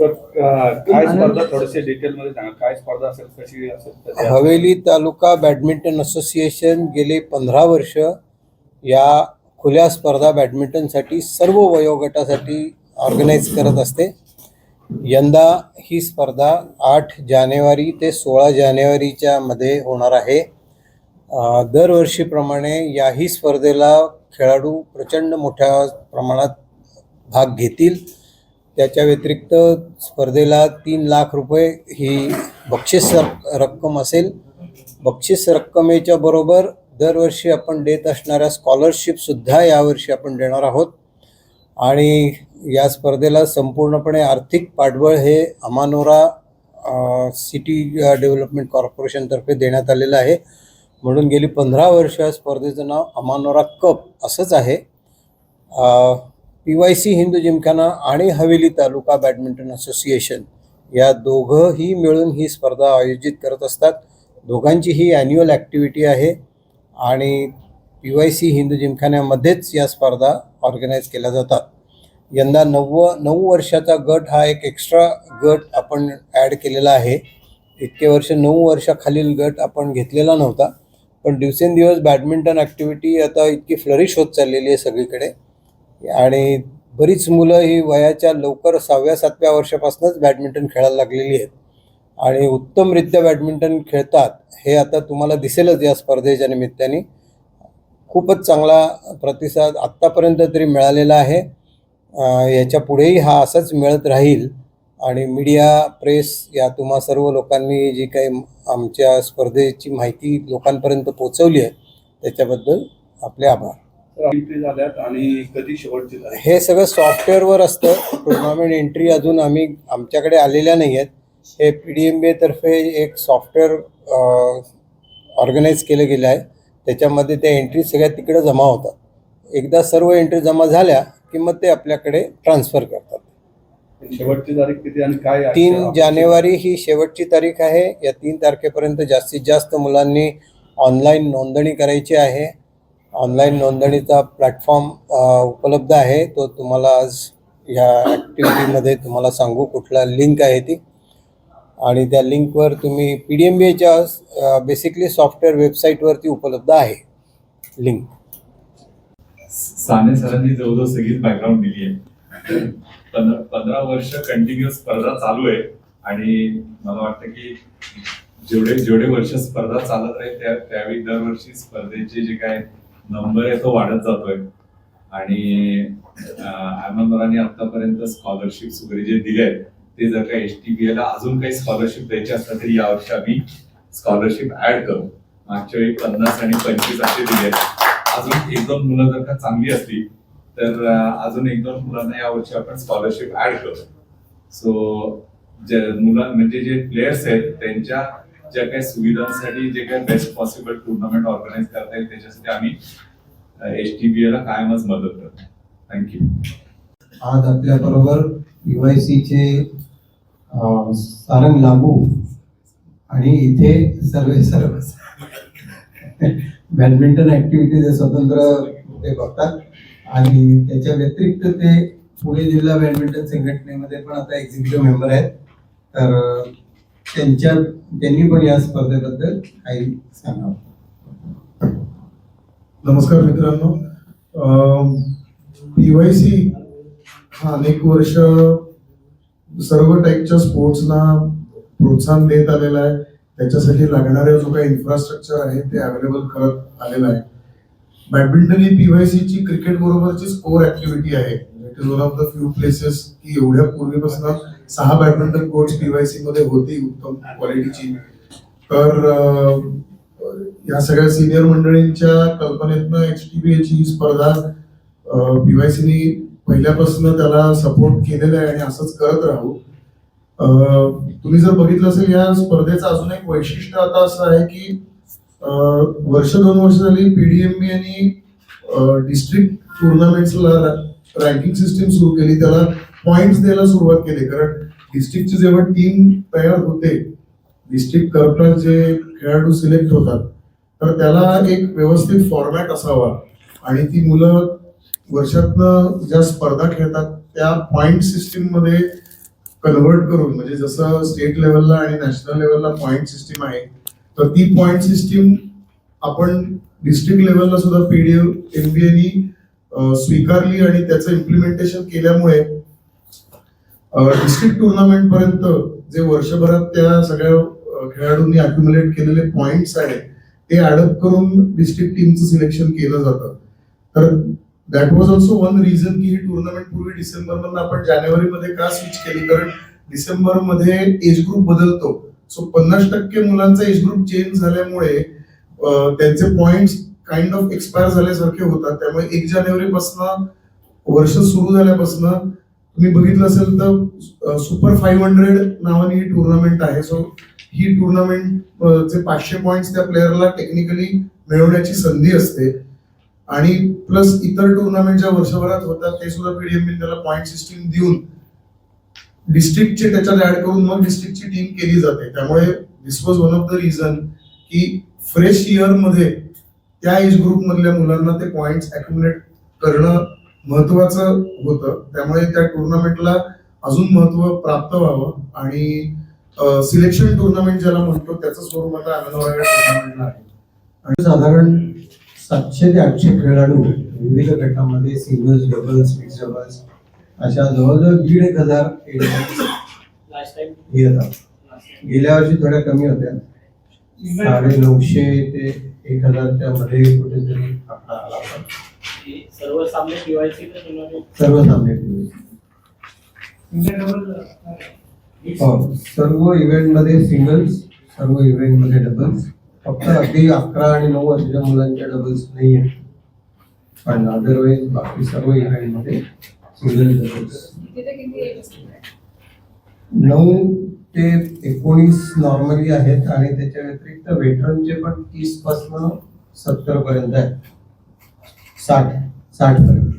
Sir अं, काय स्पर्धा थोडेसे डिटेल मध्ये सांगा काय स्पर्धा असेल कशी असेल त्याच्या- हवेली तालुका बॅडमिंटन असोसिएशन गेले पंधरा वर्ष या खुल्या स्पर्धा बॅडमिंटनसाठी सर्व वयोगटासाठी ऑर्गनाईज करत असते. यंदा ही स्पर्धा आठ जानेवारी ते सोळा जानेवारीच्या मध्ये होणार आहे. दरवर्षीप्रमाणे याही स्पर्धेला खेळाडू प्रचंड मोठ्या प्रमाणात भाग घेतील. त्याच्या व्यतिरिक्त स्पर्धेला तीन लाख रुपये ही बक्षीस रक्कम असेल. बक्षीस रक्कमेच्या बरोबर दरवर्षी आपण देत असणाऱ्या स्कॉलरशिपसुद्धा यावर्षी आपण देणार आहोत. आणि या स्पर्धेला संपूर्णपणे आर्थिक पाठबळ हे अमानोरा सिटी डेव्हलपमेंट कॉर्पोरेशनतर्फे देण्यात आलेलं आहे. म्हणून गेली पंधरा वर्ष या स्पर्धेचं नाव अमानोरा कप असंच आहे. P Y C Hindu gymkhana आणि हवेली तालुका बॅडमिंटन असोसिएशन या दोघंही मिळून ही स्पर्धा आयोजित करत असतात. दोघांची ही ॲन्युअल ॲक्टिव्हिटी आहे आणि पी वाय सी हिंदू जिमखान्यामध्येच या स्पर्धा ऑर्गनाईज केल्या जातात. यंदा नव्व नऊ वर्षाचा गट हा एक एक्स्ट्रा गट आपण ॲड केलेला आहे. इतके वर्ष नऊ वर्षाखालील गट आपण घेतलेला नव्हता. पण दिवसेंदिवस बॅडमिंटन ॲक्टिव्हिटी आता इतकी फ्लरिश होत चाललेली आहे सगळीकडे. आणि बरीच मुलं ही वयाच्या लवकर सहाव्या सातव्या वर्षापासूनच बॅडमिंटन खेळायला लागलेली आहेत. आणि उत्तमरित्या बॅडमिंटन खेळतात हे आता तुम्हाला दिसेलच या स्पर्धेच्या निमित्ताने. खूपच चांगला प्रतिसाद आत्तापर्यंत तरी मिळालेला आहे. याच्या पुढेही हा असाच मिळत राहील. आणि मीडिया प्रेस या तुम्हा सर्व लोकांनी जी काही आमच्या स्पर्धेची माहिती लोकांपर्यंत पोचवली आहे त्याच्याबद्दल आपले आभार. एंट्री झाल्यात आणि कधी शेवटची हे सगळं सॉफ्टवेअरवर असतं. टुर्नामेंट एंट्री अजून आम्ही आमच्याकडे आलेल्या नाही आहेत हे पी डी एम बी तर्फे एक सॉफ्टवेअर ऑर्गनाईज केलं गेलं आहे. त्याच्यामध्ये त्या एंट्री सगळ्या तिकडे जमा होतात. एकदा सर्व एंट्री जमा झाल्या की मग ते आपल्याकडे ट्रान्सफर करतात. शेवटची तारीख किती आणि काय? तीन जानेवारी ही शेवटची तारीख आहे. या तीन तारखेपर्यंत जास्तीत जास्त मुलांनी ऑनलाईन नोंदणी करायची आहे. ऑनलाईन नोंदणीचा प्लॅटफॉर्म उपलब्ध आहे. तो तुम्हाला आज ह्या ॲक्टिव्हिटीमध्ये तुम्हाला सांगू कुठला लिंक आहे ती. आणि त्या लिंकवर तुम्ही पी डी एम बी एच्या बेसिकली सॉफ्टवेअर वेबसाईटवरती उपलब्ध आहे लिंक साने सरांनी जवळजवळ सगळीच बॅकग्राऊंड दिली आहे. पंधरा पंधरा वर्ष कंटिन्युअस स्पर्धा चालू आहे. आणि मला वाटतं की जेवढे जेवढे वर्ष स्पर्धा चालत राहील त्या त्यावेळी दरवर्षी स्पर्धेचे जे काय नंबर आहे तो वाढत जातोय. आणि अहमदरांनी आतापर्यंत स्कॉलरशिप्स वगैरे जे दिले आहेत ते जर का एस टी बी एला अजून काही स्कॉलरशिप द्यायचे असतात तरी यावर्षी आम्ही स्कॉलरशिप ऍड करू. मागच्या वेळी पन्नास आणि पंचवीस असे दिले आहेत. अजून एक दोन मुलं जर का चांगली असली तर अजून एक दोन मुलांना यावर्षी आपण स्कॉलरशिप ऍड करू. सो जे मुलं म्हणजे जे प्लेयर्स आहेत त्यांच्या ज्या काही सुविधांसाठी जे काही बेस्ट पॉसिबल टुर्नामेंट ऑर्गनाईज करता येईल त्याच्यासाठी आम्ही एस टी बी ला कायमच मदत करतो. थँक्यू आज आपल्या बरोबर चे सारंग लागू आणि इथे सर्व सर्व बॅडमिंटन ऍक्टिव्हिटीज स्वतंत्र ते बघतात. आणि त्याच्या व्यतिरिक्त ते पुणे जिल्हा बॅडमिंटन संघटनेमध्ये पण आता एक्झिक्युटिव्ह मेंबर आहेत. तर त्यांच्या त्यांनी पण या स्पर्धेबद्दल काही सांगावं. नमस्कार मित्रांनो. पीवायसी हा अनेक वर्ष सर्व टाईपच्या स्पोर्ट्सना प्रोत्साहन देत आलेला आहे. त्याच्यासाठी लागणारे जो काही इन्फ्रास्ट्रक्चर आहे ते अवेलेबल करत आलेलं आहे. बॅडमिंटन ही पीवायसीची क्रिकेट बरोबरची स्कोर ऍक्टिव्हिटी आहे. It is one of the few places की एवढ्या पूर्वीपासून सहा बॅडमिंटन कोर्ट पीवायसी मध्ये होती उत्तम क्वालिटीची तर या सगळ्या सिनियर मंडळींच्या कल्पनेतनं एच टी बी ही स्पर्धा पीवायसीनी पहिल्यापासून त्याला सपोर्ट केलेला आहे आणि असंच करत राहू. तुम्ही जर बघितलं असेल या स्पर्धेचं अजून एक वैशिष्ट्य आता असं आहे की वर्ष दोन वर्ष झाली पीडीएमबी आणि डिस्ट्रिक्ट टुर्नामेंट्सला रँकिंग सिस्टीम सुरू केली त्याला पॉइंट्स द्यायला सुरुवात केली. कारण डिस्ट्रिक्टची जेव्हा टीम तयार होते डिस्ट्रिक्ट करता जे खेळाडू सिलेक्ट होतात तर त्याला एक व्यवस्थित फॉर्मॅट असावा. आणि ती मुलं वर्षातनं ज्या स्पर्धा खेळतात त्या पॉइंट सिस्टीममध्ये कन्व्हर्ट करून म्हणजे जसं स्टेट लेवलला आणि नॅशनल लेवलला पॉईंट सिस्टीम आहे तर ती पॉईंट सिस्टीम आपण डिस्ट्रिक्ट लेवलला सुद्धा पीडीएफ एनबीएनी स्वीकारली आणि त्याचं इम्प्लिमेंटेशन केल्यामुळे डिस्ट्रिक्ट टुर्नामेंट पर्यंत जे वर्षभरात त्या सगळ्या खेळाडूंनी अक्युमुलेट केलेले पॉइंट्स आहेत ते ऍडअप करून डिस्ट्रिक्ट टीमचं सिलेक्शन केलं जातं. तर that was also one reason की ही टुर्नामेंट पूर्वी डिसेंबर मधून आपण जानेवारीमध्ये का स्विच केली? कारण डिसेंबरमध्ये एज ग्रुप बदलतो. सो पन्नास टक्के मुलांचा एज ग्रुप चेंज झाल्यामुळे त्यांचे पॉइंट्स काइंड ऑफ एक्सपायर झाल्यासारखे होतात. त्यामुळे एक जानेवारीपासून वर्ष सुरू झाल्यापासून तुम्ही बघितलं असेल तर सुपर फाईव्ह हंड्रेड नावाने ही टुर्नामेंट आहे. सो ही टुर्नामेंट जे पाचशे पॉईंट त्या प्लेअरला टेक्निकली मिळवण्याची संधी असते. आणि प्लस इतर टुर्नामेंट ज्या वर्षभरात होतात ते सुद्धा पीडीएमबी त्याला पॉईंट सिस्टीम देऊन डिस्ट्रिक्टचे त्याच्यात ऍड करून मग डिस्ट्रिक्टची टीम केली जाते. त्यामुळे this was one of the reason की फ्रेश इयरमध्ये त्या एज ग्रुप मधल्या मुलांना ते पॉइंट अक्युमुलेट करणं महत्वाचं होतं. त्यामुळे त्या टुर्नामेंटला अजून महत्त्व प्राप्त व्हावं आणि सिलेक्शन टुर्नामेंट ज्याला म्हणतो त्याचं स्वरूप आता आनंदवाड्या टुर्नामेंटला आहे. आणि साधारण सातशे ते आठशे खेळाडू विविध गटामध्ये सिंगल्स डबल्स मिक्स डबल्स अशा जवळजवळ दीड एक हजार येतात गेल्या वर्षी थोड्या कमी होत्या. साडे नऊशे ते एक हजारच्या मध्ये कुठेतरी आकडा आला होता. सर्व सामने ठेवायचे टुर्नामेंट सर्व सामने. हो सर्व इव्हेंटमध्ये सिंगल्स सर्व इव्हेंटमध्ये डबल्स फक्त अगदी अकरा आणि नऊ वर्षाच्या मुलांच्या डबल्स नाही आहेत. पण अदरवाईज बाकी सर्व इव्हेंटमध्ये सिंगल डबल्स नऊ ते एकोणीस नॉर्मली आहेत आणि त्याच्या व्यतिरिक्त वेटरनचे पण तीस पासन सत्तर पर्यंत आहेत. साठ साठ पर्यंत